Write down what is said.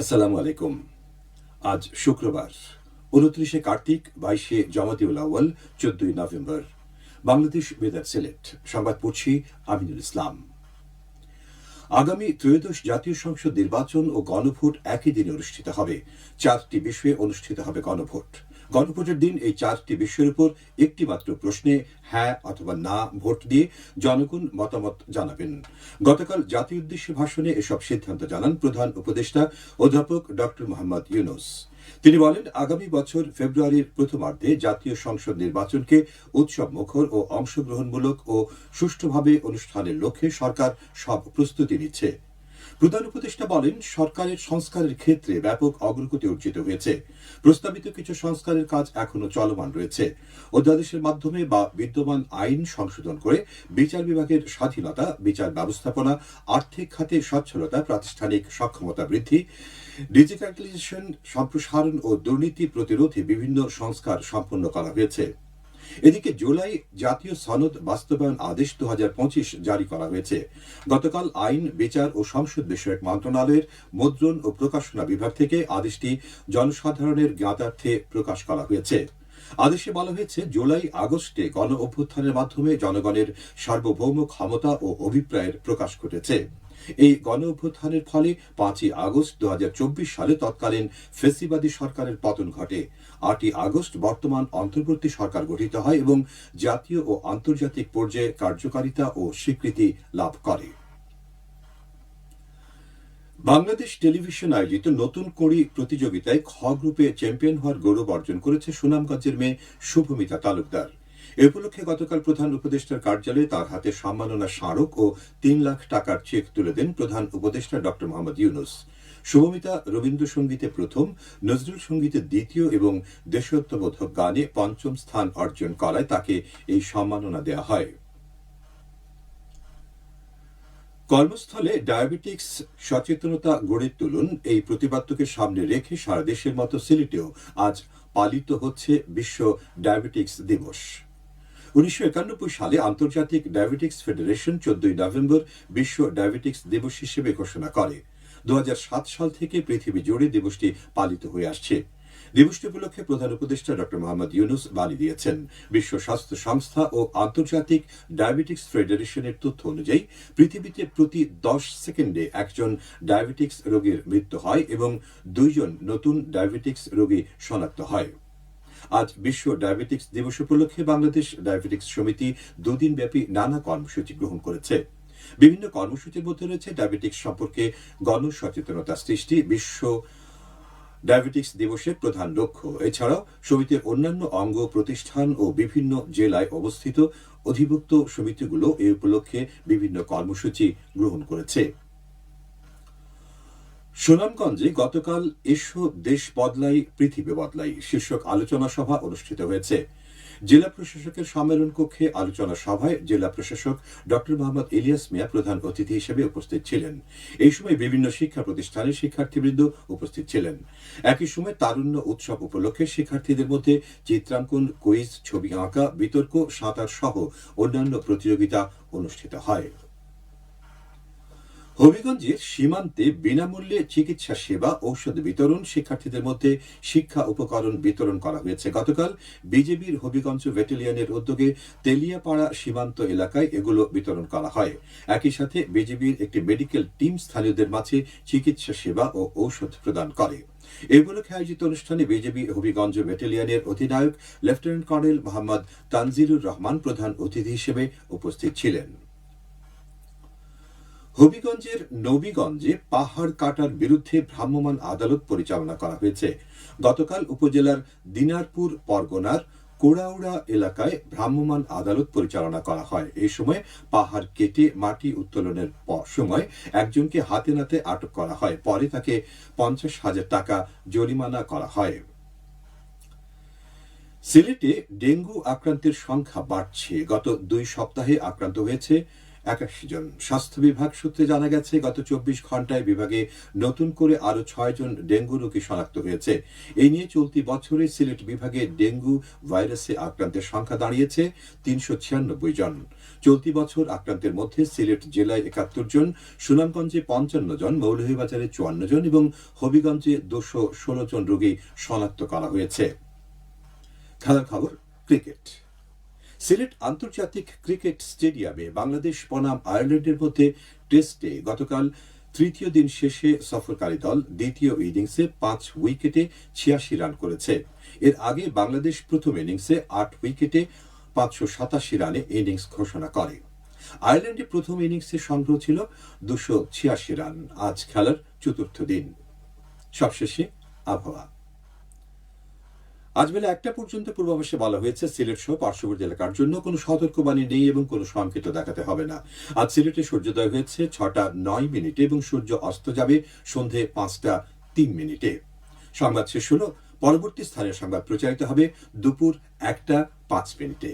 আসসালামু আলাইকুম। আজ শুক্রবার, উনত্রিশে কার্তিক, বাইশে জমাতিউল আউ্য়াল, চোদ্দই নভেম্বর। বাংলাদেশ বেদার সিলেট সংবাদ পড়ছি আমিনুল ইসলাম। আগামী ত্রয়োদশ জাতীয় সংসদ নির্বাচন ও গণভোট একই দিনে অনুষ্ঠিত হবে। চারটি বিষয়ে অনুষ্ঠিত হবে গণভোট। গণভোটের দিন এই চারটি বিষয়ের উপর একটি মাত্র প্রশ্নে হ্যাঁ অথবা না ভোট দিয়ে জনগণ মতামত জানাবেন। গতকাল জাতীয় উদ্দেশ্যে ভাষণে এসব সিদ্ধান্ত জানান প্রধান উপদেষ্টা অধ্যাপক ডক্টর মোহাম্মদ ইউনুস। তিনি বলেন, আগামী বছর ফেব্রুয়ারির প্রথমার্ধে জাতীয় সংসদ নির্বাচনকে উৎসব মুখর ও অংশগ্রহণমূলক ও সুষ্ঠুভাবে অনুষ্ঠানের লক্ষ্যে সরকার সব প্রস্তুতি নিচ্ছে। প্রধান উপদেষ্টা বলেন, সরকারের সংস্কারের ক্ষেত্রে ব্যাপক অগ্রগতি অর্জিত হয়েছে। প্রস্তাবিত কিছু সংস্কারের কাজ এখনও চলমান রয়েছে। অধ্যাদেশের মাধ্যমে বা বিদ্যমান আইন সংশোধন করে বিচার বিভাগের স্বাধীনতা, বিচার ব্যবস্থাপনা, আর্থিক খাতে সচ্ছলতা, প্রাতিষ্ঠানিক সক্ষমতা বৃদ্ধি, ডিজিটালাইজেশন, সম্প্রসারণ ও দুর্নীতি প্রতিরোধে বিভিন্ন সংস্কার সম্পন্ন করা হয়েছে। এদিকে জুলাই জাতীয় সনদ বাস্তবায়ন আদেশ দু হাজার পঁচিশ জারি করা হয়েছে। গতকাল আইন, বিচার ও সংসদ বিষয়ক মন্ত্রণালয়ের মুদ্রণ ও প্রকাশনা বিভাগ থেকে আদেশটি জনসাধারণের জ্ঞাতার্থে প্রকাশ করা হয়েছে। আদেশে বলা হয়েছে, জুলাই আগস্টে গণ অভ্যুত্থানের মাধ্যমে জনগণের সার্বভৌম ক্ষমতা ও অভিপ্রায়ের প্রকাশ ঘটেছে। এই গণ অভ্যুত্থানের ফলে পাঁচই আগস্ট দু হাজার চব্বিশ সালে তৎকালীন ফেসিবাদী সরকারের পতন ঘটে। আটই আগস্ট বর্তমান অন্তর্বর্তী সরকার গঠিত হয় এবং জাতীয় ও আন্তর্জাতিক পর্যায়ে কার্যকারিতা ও স্বীকৃতি লাভ করে। বাংলাদেশ টেলিভিশন আয়োজিত নতুন কড়ি প্রতিযোগিতায় খ গ্রুপে চ্যাম্পিয়ন হওয়ার গৌরব অর্জন করেছে সুনামগঞ্জের মেয়ে শুভমিতা তালুকদার। এ উপলক্ষে গতকাল প্রধান উপদেষ্টার কার্যালয়ে তার হাতে সম্মাননা স্মারক ও তিন লাখ টাকার চেক তুলে দেন প্রধান উপদেষ্টা ড. মোহাম্মদ ইউনুস। শুভমিতা রবীন্দ্রসঙ্গীতে প্রথম, নজরুল সঙ্গীতে দ্বিতীয় এবং দেশত্ববোধক গানে পঞ্চম স্থান অর্জন করায় তাকে এই সম্মাননা দেওয়া হয়। কর্মস্থলে ডায়াবেটিক্স সচেতনতা গড়ে তুলুন এই প্রতিপাদ্যকে সামনে রেখে সারা দেশের মতো সিলেটেও আজ পালিত হচ্ছে বিশ্ব ডায়াবেটিক্স দিবস। উনিশশো একানব্বই সালে আন্তর্জাতিক ডায়াবেটিক্স ফেডারেশন চোদ্দই নভেম্বর বিশ্ব ডায়াবেটিক্স দিবস হিসেবে ঘোষণা করে। দু হাজার সাত সাল থেকে পৃথিবী জুড়ে দিবসটি পালিত হয়ে আসছে। দিবসটি উপলক্ষে প্রধান উপদেষ্টা ড. মোহাম্মদ ইউনুস বাণী দিয়েছেন। বিশ্ব স্বাস্থ্য সংস্থা ও আন্তর্জাতিক ডায়াবেটিক্স ফেডারেশনের তথ্য অনুযায়ী, পৃথিবীতে প্রতি দশ সেকেন্ডে একজন ডায়াবেটিক্স রোগীর মৃত্যু হয় এবং দুইজন নতুন ডায়াবেটিক্স রোগী শনাক্ত হয়। আজ বিশ্ব ডায়াবেটিক্স দিবস উপলক্ষে বাংলাদেশ ডায়াবেটিক্স সমিতি দুদিন ব্যাপী নানা কর্মসূচি গ্রহণ করেছে। বিভিন্ন কর্মসূচির মধ্যে রয়েছে ডায়াবেটিক্স সম্পর্কে গণসচেতনতা সৃষ্টি, বিশ্ব ডায়াবেটিক্স দিবসের প্রধান লক্ষ্য। এছাড়াও সমিতির অন্যান্য অঙ্গ প্রতিষ্ঠান ও বিভিন্ন জেলায় অবস্থিত অধিভুক্ত সমিতিগুলো এ উপলক্ষে বিভিন্ন কর্মসূচি গ্রহণ করেছে। সুনামগঞ্জে গতকাল এসো দেশ বদলাই, পৃথিবী বদলাই শীর্ষক আলোচনা সভা অনুষ্ঠিত হয়েছে। জেলা প্রশাসকের সম্মেলন কক্ষে আলোচনা সভায় জেলা প্রশাসক ড মোহাম্মদ ইলিয়াস মিয়া প্রধান অতিথি হিসেবে উপস্থিত ছিলেন। এই সময় বিভিন্ন শিক্ষা প্রতিষ্ঠানের শিক্ষার্থীবৃন্দ উপস্থিত ছিলেন। একই সময় তারুণ্য উৎসব উপলক্ষে শিক্ষার্থীদের মধ্যে চিত্রাঙ্কন, কুইজ, ছবি আঁকা, বিতর্ক, সাঁতার সহ অন্যান্য প্রতিযোগিতা অনুষ্ঠিত হয়। হবিগঞ্জের সীমান্তে বিনামূল্যে চিকিৎসা সেবা, ঔষধ বিতরণ শিক্ষার্থীদের মধ্যে শিক্ষা উপকরণ বিতরণ করা হয়েছে। গতকাল বিজেপির হবিগঞ্জ ব্যাটালিয়নের উদ্যোগে তেলিয়াপাড়া সীমান্ত এলাকায় এগুলো বিতরণ করা হয়। একই সাথে বিজেপির একটি মেডিকেল টিম স্থানীয়দের মাঝে চিকিৎসা সেবা ও ঔষধ প্রদান করে। এ উপলক্ষে আয়োজিত অনুষ্ঠানে বিজেপি হবিগঞ্জ ব্যাটালিয়নের অধিনায়ক লেফটেন্যান্ট কর্নেল মোহাম্মদ তানজিরুর রহমান প্রধান অতিথি হিসেবে উপস্থিত ছিলেন। হবিগঞ্জের নবীগঞ্জে পাহাড় কাটার বিরুদ্ধে ভ্রাম্যমাণ আদালত পরিচালনা করা হয়েছে। গতকাল উপজেলার দিনারপুর পরগনার কোড়াউড়া এলাকায় ভ্রাম্যমাণ আদালত পরিচালনা করা হয়। এই সময় পাহাড় কেটে মাটি উত্তোলনের সময় একজনকে হাতে নাতে আটক করা হয়। পরে তাকে পঞ্চাশ হাজার টাকা জরিমানা করা হয়। সিলেটে ডেঙ্গু আক্রান্তের সংখ্যা বাড়ছে। গত দুই সপ্তাহে আক্রান্ত হয়েছে একাশি জন। স্বাস্থ্য বিভাগ সূত্রে জানা গেছে, গত চব্বিশ ঘন্টায় বিভাগে নতুন করে আরও ছয় জন ডেঙ্গু রোগী শনাক্ত হয়েছে। এই নিয়ে চলতি বছরে সিলেট বিভাগে ডেঙ্গু ভাইরাসে আক্রান্তের সংখ্যা দাঁড়িয়েছে তিনশো ছিয়ানব্বই জন। চলতি বছর আক্রান্তের মধ্যে সিলেট জেলায় একাত্তর জন, সুনামগঞ্জে পঞ্চান্ন জন, মৌলভীবাজারে চুয়ান্ন জন এবং হবিগঞ্জে দুশো ষোলো জন রোগী শনাক্ত করা হয়েছে। খেলার খবর, ক্রিকেট। সিলেট আন্তর্জাতিক ক্রিকেট স্টেডিয়ামে বাংলাদেশ বনাম আয়ারল্যান্ডের মধ্যে টেস্টে গতকাল তৃতীয় দিন শেষে সফরকারী দল দ্বিতীয় ইনিংসে পাঁচ উইকেটে ছিয়াশি রান করেছে। এর আগে বাংলাদেশ প্রথম ইনিংসে আট উইকেটে পাঁচশো সাতাশি রানে ইনিংস ঘোষণা করে। আয়ারল্যান্ডে প্রথম ইনিংসে সংগ্রহ ছিল দুশো ছিয়াশি রান। আজ খেলার চতুর্থ দিন। সবশেষে আবহাওয়া। আজ বেলা একটা পর্যন্ত পূর্বাভাসে বলা হয়েছে, সিলেট সহ পার্শ্ববর্তী এলাকার জন্য কোনো সতর্কবাণী নেই এবং কোনো সংকেত দেখাতে হবে না। আজ সিলেটে সূর্যোদয় হয়েছে ছটা নয় মিনিটে এবং সূর্য অস্ত যাবে সন্ধে পাঁচটা তিন মিনিটে। সংবাদ শেষ হল। পরবর্তী স্থানীয় সংবাদ প্রচারিত হবে দুপুর একটা পাঁচ মিনিটে।